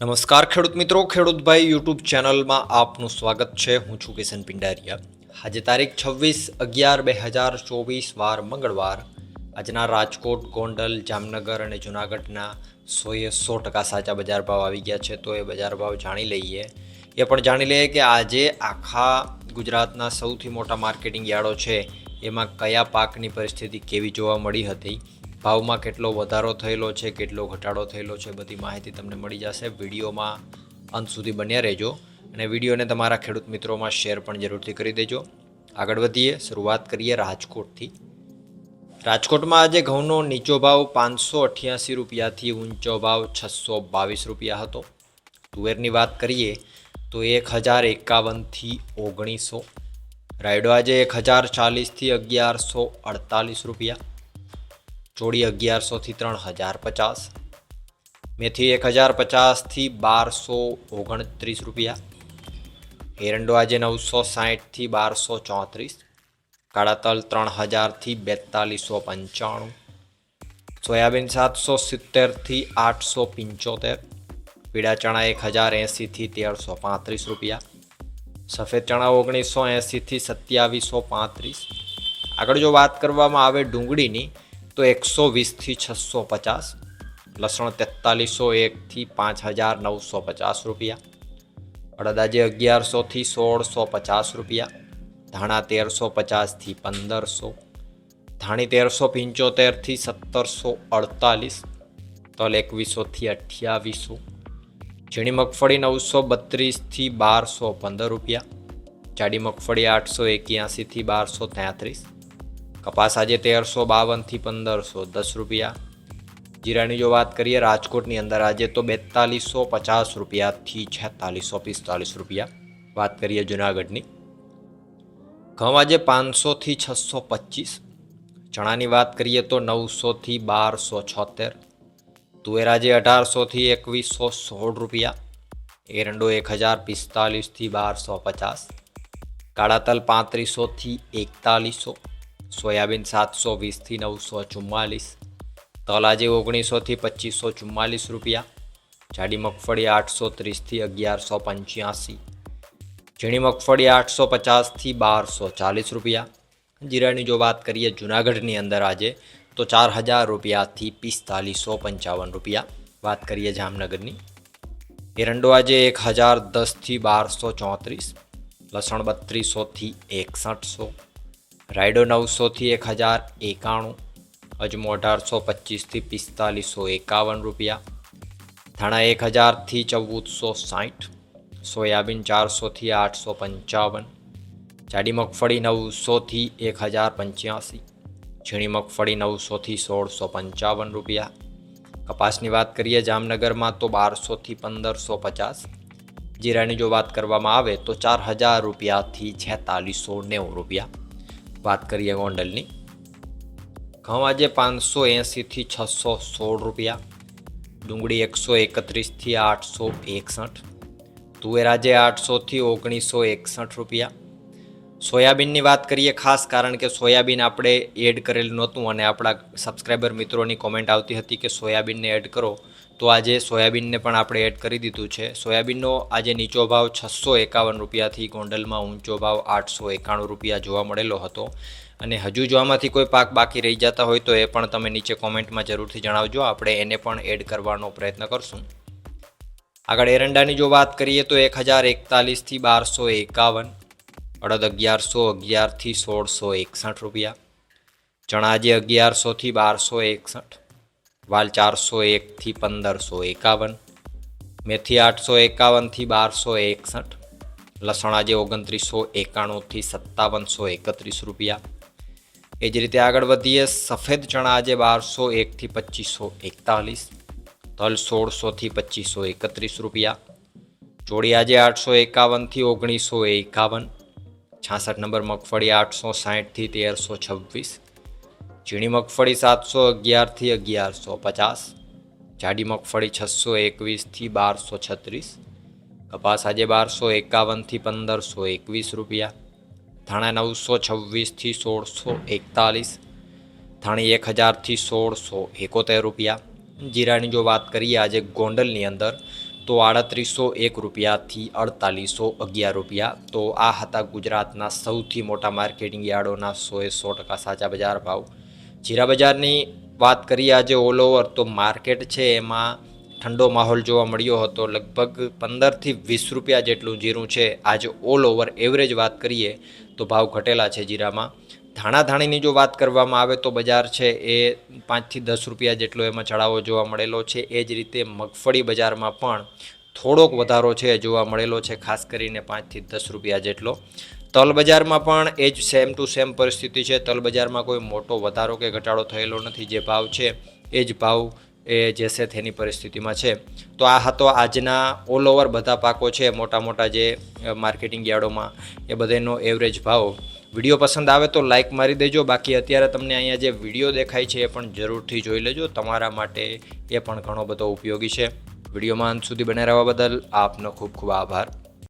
નમસ્કાર ખેડૂત મિત્રો ખેડૂતભાઈ યુટ્યુબ ચેનલમાં આપનું સ્વાગત છે. હું છું કિશન પિંડારિયા. આજે તારીખ છવ્વીસ અગિયાર બે હજાર ચોવીસ, વાર મંગળવાર. આજના રાજકોટ, ગોંડલ, જામનગર અને જૂનાગઢના સોએ સો ટકા સાચા બજાર ભાવ આવી ગયા છે. તો એ બજાર ભાવ જાણી લઈએ. એ પણ જાણી લઈએ કે આજે આખા ગુજરાતના સૌથી મોટા માર્કેટિંગ યાર્ડો છે. એમાં કયા પાકની પરિસ્થિતિ કેવી જોવા મળી હતી? ભાવમાં કેટલો વધારો થયેલો છે, કેટલો ઘટાડો થયેલો છે, બધી માહિતી તમને મળી જશે. વિડીયોમાં અંત સુધી બન્યા રહેજો અને વિડીયોને તમારા ખેડૂત મિત્રોમાં શેર પણ જરૂરથી કરી દેજો. આગળ વધીએ, શરૂઆત કરીએ રાજકોટથી. રાજકોટમાં આજે ઘઉંનો નીચો ભાવ પાંચસો અઠ્યાસી રૂપિયાથી ઊંચો ભાવ છસો બાવીસ રૂપિયા હતો. તુવેરની વાત કરીએ તો એક હજાર એકાવનથી ઓગણીસો. રાયડો આજે એક હજાર ચાલીસથી અગિયારસો અડતાલીસ રૂપિયા. ચોડી અગિયારસોથી ત્રણ હજાર પચાસ. મેથી એક હજાર પચાસથી બારસો ઓગણત્રીસ રૂપિયા. એરંડો આજે નવસો સાહીઠથી બારસો ચોત્રીસ. કાળા તલ ત્રણ હજારથી બેતાલીસો પંચાણું. સોયાબીન સાતસો સિત્તેરથી આઠસો પંચોતેર. પીળા ચણા એક હજાર એંસીથી તેરસો પાંત્રીસ રૂપિયા. સફેદ ચણા ઓગણીસો એંસીથી સત્યાવીસો પાંત્રીસ. આગળ જો વાત કરવામાં આવે ડુંગળીની તો એકસો વીસથી છસો પચાસ, લસણ તેતાલીસો એકથી પાંચ હજાર નવસો પચાસ રૂપિયા અડદાજે અગિયારસોથી સોળસો પચાસ રૂપિયા, ધાણા તેરસો પચાસથી પંદરસો, ધાણી તેરસો પંચોતેરથી સત્તરસો અડતાલીસ, તલ એકવીસોથી અઠ્યાવીસો, ઝીણી મગફળી નવસો બત્રીસથી બારસો પંદર રૂપિયા, જાડી મગફળી આઠસો એક્યાસીથી બારસો તેત્રીસ કપાસ આજે તેરસો બાવનથી પંદરસો, દસ રૂપિયા. જીરાની જો વાત કરીએ, રાજકોટની અંદર આજે તો બેતાલીસો પચાસ રૂપિયાથી છેતાલીસો, પિસ્તાલીસ રૂપિયા. વાત કરીએ જુનાગઢની. ઘઉં આજે પાંચસોથી છસો પચીસ. ચણાની વાત કરીએ તો નવસોથી બારસો છોતેર. તુવેર આજે અઢારસોથી એકવીસો સોળ રૂપિયા. એરંડો એક હજાર પિસ્તાલીસથી બારસો પચાસ. કાળા તલ પાંત્રીસોથી એકતાલીસો. સોયાબીન સાતસો, વીસથી નવસો ચુમ્માલીસ તલ આજે ઓગણીસોથી પચીસો ચુમ્માલીસ રૂપિયા, જાડી મગફળી આઠસો ત્રીસથી અગિયારસો પંચ્યાસી, ઝીણી મગફળી આઠસો પચાસથી બારસો ચાલીસ રૂપિયા. જીરાની જો વાત કરીએ જુનાગઢની અંદર આજે, તો ચાર હજાર રૂપિયાથી પિસ્તાલીસો પંચાવન રૂપિયા. વાત કરીએ જામનગરની. એરંડો આજે એક હજાર દસથી બારસો ચોત્રીસ, લસણ બત્રીસોથી એકસઠસો રાયડો નવસોથી એક હજાર એકાણું, અજમો અઢારસો પચીસથી પિસ્તાલીસો એકાવન રૂપિયા, ધાણા એક હજારથી ચૌદસો સાઠ, સોયાબીન ચારસોથી આઠસો પંચાવન, જાડી મગફળી નવસોથી એક હજાર પંચ્યાસી, ઝીણી મગફળી નવસોથી સોળસો પંચાવન રૂપિયા. કપાસની વાત કરીએ જામનગરમાં તો બારસોથી પંદરસો પચાસ. જીરાની જો વાત કરવામાં આવે તો ચાર હજાર રૂપિયાથી છેતાલીસો નેવું રૂપિયા. વાત કરીએ ગોંડલની. ઘઉં આજે પાંચસો એંસીથી છસો સોળ રૂપિયા, ડુંગળી એકસો એકત્રીસથી આઠસો એકસઠ, તુવેર આજે આઠસોથી ઓગણીસો એકસઠ રૂપિયા સોયાબીનની વાત કરીએ, ખાસ કારણ કે સોયાબીન આપણે એડ કરેલું નહોતું અને આપણા સબસ્ક્રાઈબર મિત્રોની કોમેન્ટ આવતી હતી કે સોયાબીનને એડ કરો. તો આજે સોયાબીનને પણ આપણે એડ કરી દીધું છે. સોયાબીનનો આજે નીચો ભાવ છસો એકાવન રૂપિયાથી ગોંડલમાં ઊંચો ભાવ આઠસો એકાણું રૂપિયા જોવા મળેલો હતો. અને હજુ જો આમાંથી કોઈ પાક બાકી રહી જતા હોય તો એ પણ તમે નીચે કોમેન્ટમાં જરૂરથી જણાવજો. આપણે એને પણ એડ કરવાનો પ્રયત્ન કરશું. આગળ એરંડાની જો વાત કરીએ તો એક હજાર એકતાલીસથી બારસો એકાવન અડદ અગિયારસો, અગિયારથી સોળસો એકસઠ રૂપિયા. ચણા આજે અગિયારસોથી બારસો એકસઠ. વાલ ચારસો એકથી પંદરસો એકાવન. મેથી આઠસો એકાવનથી બારસો એકસઠ. લસણ આજે ઓગણત્રીસો એકાણુંથી સત્તાવનસો એકત્રીસ રૂપિયા. એ જ રીતે આગળ વધીએ, સફેદ ચણા આજે બારસો એકથી પચીસો એકતાલીસ. તલ સોળસોથી પચીસો એકત્રીસ રૂપિયા. ચોળી આજે આઠસો એકાવનથી ઓગણીસો એકાવન. છાસઠ નંબર મગફળી આઠસો સાહીઠથી તેરસો છવ્વીસ, ઝીણી મગફળી સાતસો અગિયારથી અગિયારસો પચાસ, જાડી મગફળી છસો એકવીસથી બારસો છત્રીસ, કપાસ આજે બારસો એકાવનથી પંદરસો એકવીસ રૂપિયા, ધાણા નવસો છવ્વીસથી સોળસો એકતાલીસ, ધાણી એક હજારથી સોળસો એકોતેર રૂપિયા. જીરાની જો વાત કરીએ આજે ગોંડલની અંદર તો આડત્રીસો એક રૂપિયાથી અડતાલીસો અગિયાર રૂપિયા. તો આ હતા ગુજરાતના સૌથી મોટા માર્કેટિંગ યાર્ડોના સોએ સો ટકા સાચા બજાર ભાવ. જીરા બજારની વાત કરીએ આજે ઓલ ઓવર તો માર્કેટ છે એમાં ઠંડો માહોલ જોવા મળ્યો હતો. લગભગ પંદરથી વીસ રૂપિયા જેટલું જીરું છે. આજે ઓલ ઓવર એવરેજ વાત કરીએ તો ભાવ ઘટેલા છે જીરામાં. ધાણા ધાણીની જો વાત કરવામાં આવે તો બજાર છે એ પાંચથી દસ રૂપિયા જેટલો એમાં ચડાવો જોવા મળેલો છે. એ જ રીતે મગફળી બજારમાં પણ થોડોક વધારો છે જોવા મળેલો છે, ખાસ કરીને પાંચથી દસ રૂપિયા જેટલો. તલ બજારમાં પણ એ જ સેમ ટુ સેમ પરિસ્થિતિ છે. તલ બજારમાં કોઈ મોટો વધારો કે ઘટાડો થયેલો નથી. જે ભાવ છે એ જ ભાવ એ જે છે તેની પરિસ્થિતિમાં છે. તો આ હતો આજના ઓલ ઓવર બધા પાકો છે. મોટા મોટા જે માર્કેટિંગ યાર્ડોમાં એ બધાનો એવરેજ ભાવ. વીડિયો પસંદ આવે તો લાઇક મારી દેજો. બાકી અત્યારે તમને અહીંયા જે વીડિયો દેખાય છે એ પણ જરૂરથી જોઈ લેજો. તમારા માટે એ પણ ઘણો બધો ઉપયોગી છે. વિડીયોમાં અંત સુધી બને રહેવા બદલ આપનો ખૂબ ખૂબ આભાર.